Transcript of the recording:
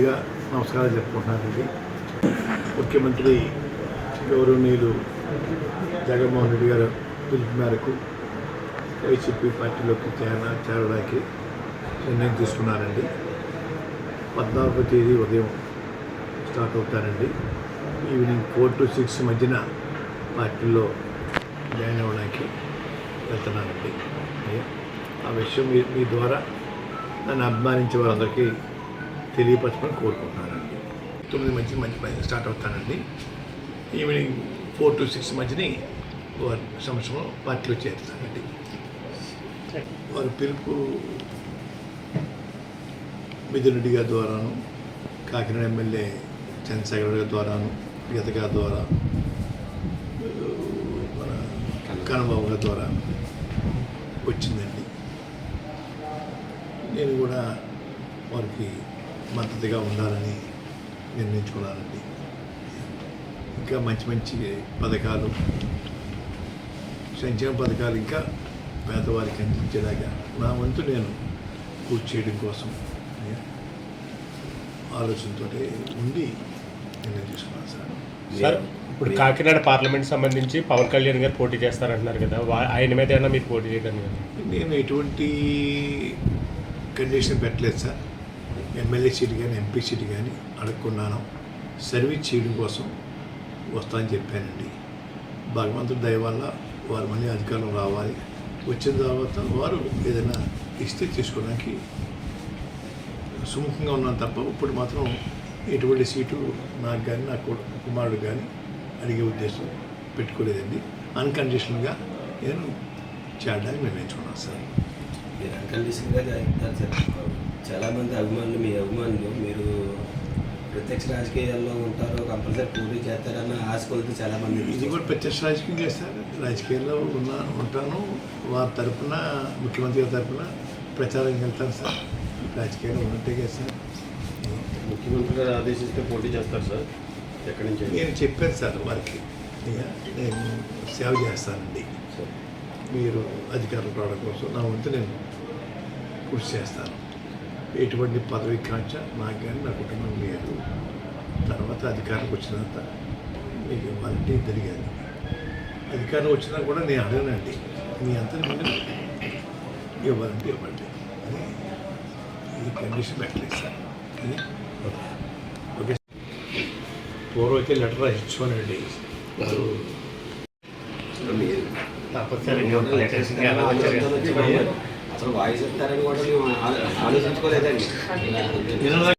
ముందుగా నమస్కారాలు చెప్పుకుంటున్నానండి. ముఖ్యమంత్రి గౌరవనీయులు జగన్మోహన్ రెడ్డి గారు పిలుపు మేరకు వైసీపీ పార్టీలోకి చేర చేరడానికి నిర్ణయం తీసుకున్నారండి. పద్నాలుగో తేదీ ఉదయం స్టార్ట్ అవుతానండి ఈవినింగ్ ఫోర్ టు సిక్స్ మధ్యన పార్టీలో జాయిన్ అవ్వడానికి వెళ్తున్నానండి ఆ విషయం మీ ద్వారా నన్ను అభిమానించే వారందరికీ తెలియపరచమని కోరుకుంటున్నానండి. తొమ్మిది మధ్య మంచి స్టార్ట్ అవుతానండి. ఈవినింగ్ ఫోర్ టు సిక్స్ మధ్యని వారి సంవత్సరం పార్టీలో చేరుతానండి వారి పిలుపు మిథున్ రెడ్డి గారి ద్వారాను కాకినాడ ఎమ్మెల్యే చంద్రశేఖర్ గారి ద్వారాను గత గారి ద్వారా మన కన్నబాబు గారి ద్వారా వచ్చిందండి. నేను కూడా వారికి మద్దతుగా ఉండాలని నిర్ణయించుకున్నానండి ఇంకా మంచి మంచి పథకాలు సంక్షేమ పథకాలు ఇంకా పేదవారికి అందించేలాగా నా వంతు నేను పూర్తి చేయడం కోసం ఆలోచనతో ఉండి నిర్ణయం తీసుకున్నాను సార్. సార్ ఇప్పుడు కాకినాడ పార్లమెంట్ సంబంధించి పవన్ కళ్యాణ్ గారు పోటీ చేస్తారంటున్నారు కదా ఆయన మీద ఏమైనా మీరు పోటీ చేయడం లేదా? నేను ఎటువంటి కండిషన్ పెట్టలేదు సార్. ఎమ్మెల్యే సీట్ కానీ ఎంపీ సీట్ కానీ అడుక్కున్నాను సర్వీస్ చేయడం కోసం వస్తానని చెప్పానండి. భగవంతుడి దయ వల్ల వారు మళ్ళీ అధికారం రావాలి. వచ్చిన తర్వాత వారు ఏదైనా ఇస్తే తీసుకోవడానికి సుముఖంగా ఉన్నాను తప్ప ఇప్పుడు మాత్రం ఎటువంటి సీటు నాకు కానీ నా కుమారుడు కానీ అడిగే ఉద్దేశం పెట్టుకోలేదండి. అన్కండిషనల్గా నేను చేరడానికి నిర్ణయించుకున్నాను సార్. మీరు అన్కండిషన్గా జాయిన్ సార్. చాలా మంది అభిమానులు మీ అభిమానులు మీరు ప్రత్యక్ష రాజకీయాల్లో ఉంటారు కంపల్సరీ పోటీ చేస్తారన్న ఆశ కొలితే చాలా మంది ఇది కూడా ప్రత్యక్ష రాజకీయం చేస్తారు. రాజకీయాల్లో ఉన్న ఉంటాను. వారి తరపున ముఖ్యమంత్రి గారి తరపున ప్రచారం వెళ్తాను సార్. రాజకీయాల్లో ఉన్నట్టే కదా సార్ ముఖ్యమంత్రి గారు ఆదేశిస్తే పోటీ చేస్తారు సార్. ఎక్కడి నుంచి. నేను చెప్పాను సార్ వారికి. నేను సేవ చేస్తానండి. మీరు అధికారులు రావడం కోసం నా వంతు నేను కృషి చేస్తాను. ఎటువంటి పదవి కాంక్ష నాకు కానీ నా కుటుంబం లేదు. తర్వాత అధికారులకు వచ్చినంత మీకు ఇవ్వాలంటే కానీ అధికారం వచ్చినా కూడా నేను అడగనండి. మీ అంతా ఇవ్వాలంటే ఇవ్వండి. అని ఈ కండిషన్ పెట్టలేదు ఓకే. పూర్వం అయితే లెటర్ రాసిచ్చుకోనండి. మీరు తప్పనిసరి అసలు వాయిస్ ఇస్తారని కూడా మేము ఆలోచించుకోలేదండి.